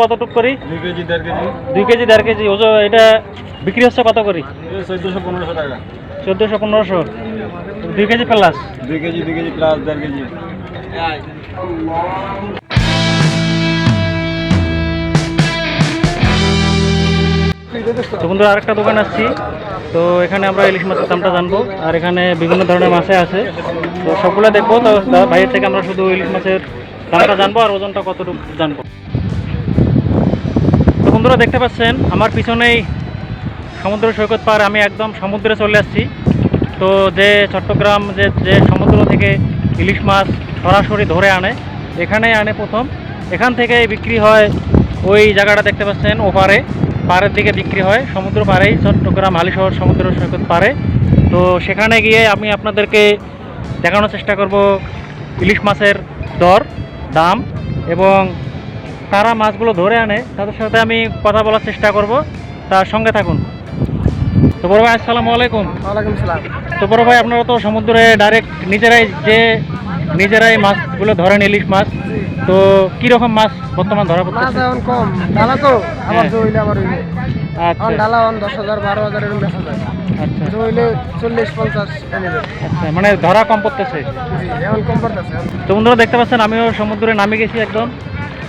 কতটুক করি? দুই কেজি দেড় কেজি। দুই কেজি দেড় কেজি। ওজন এটা বিক্রি হচ্ছে কত করি? চোদ্দোশো পনেরোশো টাকা। চোদ্দোশো পনেরোশো। দুই কেজি প্লাস দুই কেজি দুই কেজি প্লাস দেড় কেজি। তো বন্ধুরা আরেকটা দোকান আসছি। তো এখানে আমরা ইলিশ মাছের দামটা জানব। আর এখানে বিভিন্ন ধরনের মাছে আছে। তো সবগুলো দেখব। তো বাইরের থেকে আমরা শুধু ইলিশ মাছের দামটা জানব আর ওজনটা কতটুকু জানব? তো বন্ধুরা, দেখতে পাচ্ছেন, আমার পিছনেই সমুদ্র সৈকত পার, আমি একদম সমুদ্রে চলে আসছি। তো যে চট্টগ্রাম, যে যে সমুদ্র থেকে ইলিশ মাছ সরাসরি ধরে আনে এখানে আনে প্রথম। এখান থেকে বিক্রি হয় ওই জায়গাটা, দেখতে পাচ্ছেন, ওপারে। পাড়ের দিকে বিক্রি হয় সমুদ্র পাড়েই, চট্টগ্রাম হালিশহর সমুদ্র সৈকত পাড়ে। তো সেখানে গিয়ে আমি আপনাদেরকে দেখানোর চেষ্টা করব ইলিশ মাছের দর। দাম এবং তারা মাছগুলো ধরে আনে তাদের সাথে আমি কথা বলার চেষ্টা করব। তার সঙ্গে থাকুন। তো বড় ভাই আসসালামু আলাইকুম। ওয়ালাইকুম সালাম। তো বড় ভাই আপনারা তো সমুদ্রে ডাইরেক্ট নিজেরাই যে নিজেরাই মাছগুলো ধরেন ইলিশ মাছ তো কীরকম মাছ বর্তমান ধরা মাছ এখন কম। ডালা তো? আবার হ্যাঁ। জইলে আবার হইলে আচ্ছা। ডালা এখন দশ হাজার বারো হাজার এরকম বেচা যায় আচ্ছা। জইলে চল্লিশ পঞ্চাশ আচ্ছা মানে ধরা কম পড়তেছে? এখন কম পড়তেছে। তো বন্ধুরা দেখতে পাচ্ছেন আমিও সমুদ্রে নামে গেছি একদম।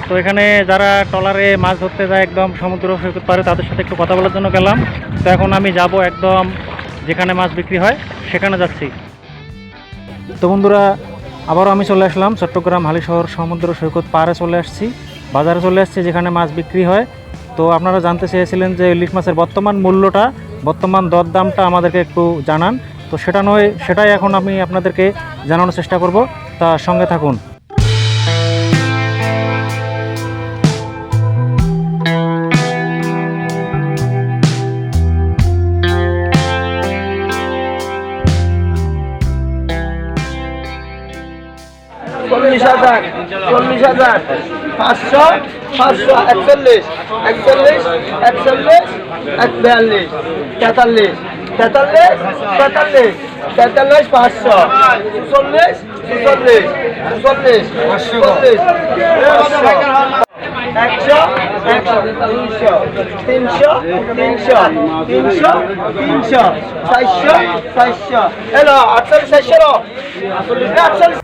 তো এখানে যারা ট্রলারে মাছ ধরতে যায় একদম সমুদ্র সৈকত পারে তাদের সাথে একটু কথা বলার জন্য গেলাম। তো এখন আমি যাব একদম যেখানে মাছ বিক্রি হয় সেখানে যাচ্ছি। তো বন্ধুরা আবারও আমি চলে আসলাম চট্টগ্রাম হালিশহর সমুদ্র সৈকত পাড়ে চলে আসছি। বাজারে চলে আসছি যেখানে মাছ বিক্রি হয়। তো আপনারা জানতে চেয়েছিলেন যে ইলিশ মাছের বর্তমান মূল্যটা বর্তমান দরদামটা আমাদেরকে একটু জানান। তো সেটা নয়, সেটাই এখন আমি আপনাদেরকে জানানোর চেষ্টা করব। তা সঙ্গে থাকুন। চল্লিশ হাজার পাঁচশো পাঁচশো, একচল্লিশ একচল্লিশ একচল্লিশ এক বিয়াল্লিশ তেতাল্লিশ তেতাল্লিশ তেতাল্লিশ তেতাল্লিশ পাঁচশো চল্লিশ চল্লিশ চল্লিশ চল্লিশ একশো একশো তিনশো তিনশো তিনশো তিনশো তিনশো চারশো চারশো। এলো আটচল্লিশ চারশো আটচল্লিশ।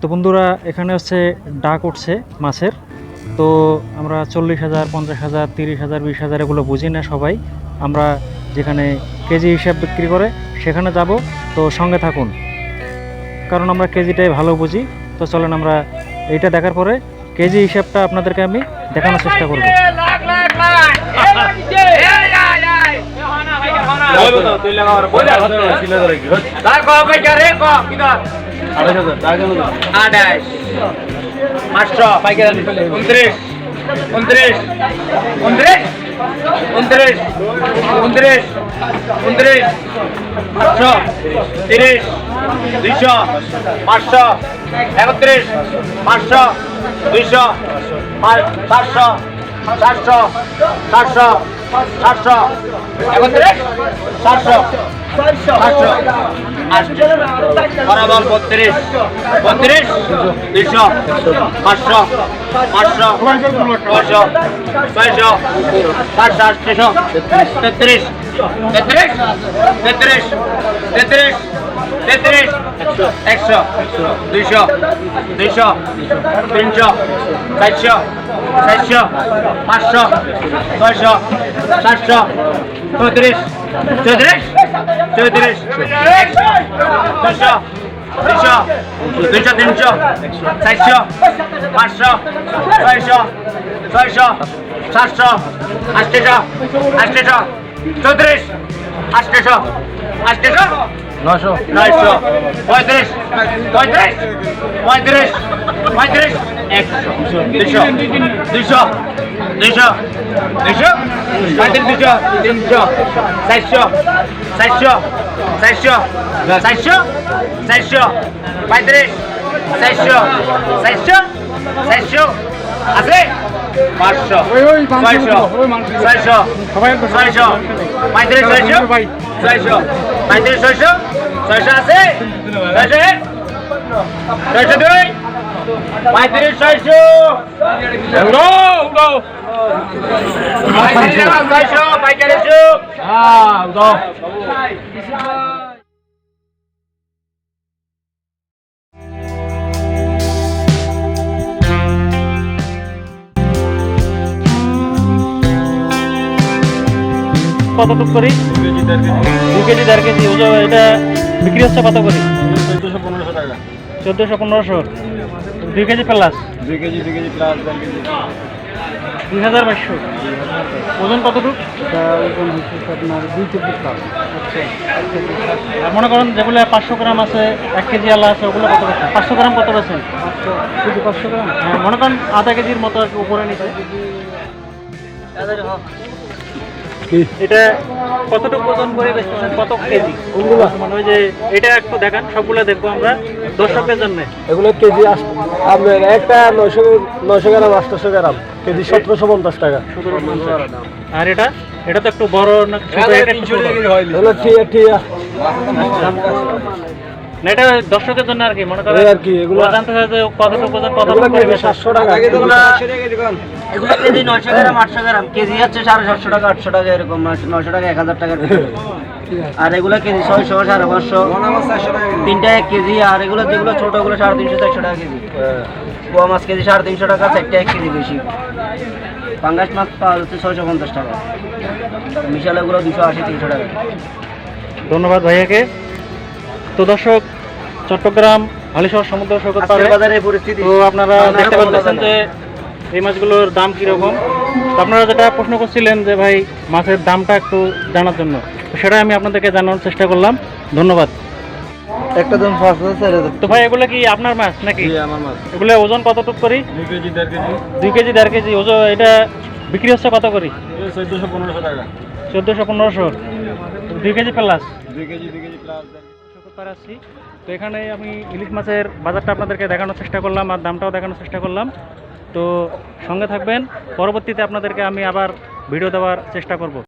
তো বন্ধুরা এখানে হচ্ছে ডাক উঠছে মাছের। তো আমরা চল্লিশ হাজার পঞ্চাশ হাজার তিরিশ হাজার বিশ হাজার এগুলো বুঝি না সবাই আমরা যেখানে কেজি হিসাব বিক্রি করে সেখানে যাব তো সঙ্গে থাকুন কারণ আমরা কেজিটাই ভালো বুঝি তো চলেন আমরা এইটা দেখার পরে কেজি হিসাবটা আপনাদেরকে আমি দেখানোর চেষ্টা করব আঠাশ পাঁচশো। উনত্রিশ। উনত্রিশ। উনত্রিশ। উনত্রিশ। উনত্রিশ। উনত্রিশ। পাঁচশো। তিরিশ। দুইশো। পাঁচশো। একত্রিশ। পাঁচশো। দুইশো। পাঁচ- চারশো। চারশো। চারশো। চারশো। একত্রিশ। চারশো। আটশো বরাবর বত্রিশ বত্রিশ দুইশো পাঁচশো পাঁচশো ছয়শো ছয়শো চারশো আটশো তেত্রিশ তেত্রিশ তেত্রিশ তেত্রিশ তেত্রিশ একশো দুইশো দুইশো তিনশো চারশো চারশো পাঁচশো ছয়শো সাতশো চৌত্রিশ চৌত্রিশ চৌত্রিশ দুশো দুশো দুশো তিনশো, চারশো, পাঁচশো, ছয়শো ছয়শো, সাতশো, আটশো আটশো, চৌত্রিশ, আটশো আটশো নশো নয়শো পঁয়ত্রিশ পঁয়ত্রিশ পঁয়ত্রিশ পঁয়ত্রিশ একশো দুশো দুশো দুশো দুশো পঁয়ত্রিশ দুশো তিনশো চারশো চারশো চারশো চারশো চারশো পঁয়ত্রিশ চারশো চারশো চারশো আছে পাঁচশো ছয়শো ছয়শো ছয়শো পঁয়ত্রিশ ছয়শো ছয়শো পঁয়ত্রিশ ছয়শো ছয়শো আছে ছয়শো ছয়শো দুই? পঁয়ত্রিশ, ছয়শো। ছয়শো পঁয়তাল্লিশশো হ্যাঁ উড়ো। করি? দু কেজি দেড় কেজি। এটা বিক্রি হচ্ছে কত করি? চোদ্দোশো পনেরোশো টাকা। চোদ্দোশো পনেরোশো। দুই কেজি প্লাস? দুই কেজি দুই কেজি প্লাস দেড় কেজি। দুই হাজার বাইশশো ওজন কতটুক? আপনার দুই কেজি প্লাস। আর মনে করেন যেগুলো পাঁচশো গ্রাম আছে এক কেজি আলা আছে ওগুলো কত বেছেন পাঁচশো গ্রাম কত বেছেন শুধু পাঁচশো গ্রাম? হ্যাঁ মনে করেন আধা কেজির মতো আর কি উপরে নিচে। এটা কতটুকু ওজন করে বেচতেছেন কত কেজি? কোনগুলো? মানে ওই যে এটা একটু দেখান সবগুলো দেখব আমরা দর্শকের জন্য। এগুলো কেজি আপনার একটা নয়শো নয়শো গ্রাম আটশোশো গ্রাম। কেজি সতেরোশো পঞ্চাশ টাকা। আর এটা? এটা তো একটু বড় না ছোট না এটা দর্শকের জন্য আর কি মনে করেন আর কি, এগুলো- জানতে যে কতটুকু কত টাকা। এগুলো কেজি নয়শো গ্রাম আটশো গ্রাম কেজি হচ্ছে টাকা আটশো টাকা এরকম নয়শো টাকা টাকার ভিতরে। আর এগুলো কেজি ছয়শো সাড়ে পাঁচশো। তিনটা এক কেজি আর এগুলো যেগুলো ছোট ওগুলো সাড়ে তিনশো চারশো টাকা কেজি। পোয়া মাছ কেজি সাড়ে তিনশো টাকা চারটা এক কেজি বেশি। পাঙ্গাস মাছ পাওয়া যাচ্ছে ছয়শো পঞ্চাশ টাকা। মিশাল এগুলো দুশো আশি তিনশো টাকা। ধন্যবাদ ভাইয়াকে। তো দর্শক চট্টগ্রাম হালিশহর সমুদ্র সৈকত পারে। বাজারে তো আপনারা দেখতে পাচ্ছেন যে এই মাছগুলোর দাম কীরকম? আপনারা যেটা প্রশ্ন করছিলেন যে ভাই মাছের দামটা একটু জানার জন্য তো সেটা আমি আপনাদেরকে জানানোর চেষ্টা করলাম। ধন্যবাদ। একটা দাম পাঁচ তো ভাই এগুলো কি আপনার মাছ নাকি? আমার মাছ। এগুলো ওজন কতটুক করি? দুই কেজি দেড় কেজি। দুই কেজি দেড় কেজি। ওজন এটা বিক্রি হচ্ছে কত করি? চোদ্দোশো পনেরোশো টাকা। চোদ্দোশো পনেরোশো। দুই কেজি প্লাস। দুই পার আসছি তো এখানে আমি ইলিশ মাছের বাজারটা আপনাদেরকে দেখানোর চেষ্টা করলাম আর দামটাও দেখানোর চেষ্টা করলাম। তো সঙ্গে থাকবেন, পরবর্তীতে আপনাদেরকে আমি আবার ভিডিও দেওয়ার চেষ্টা করব।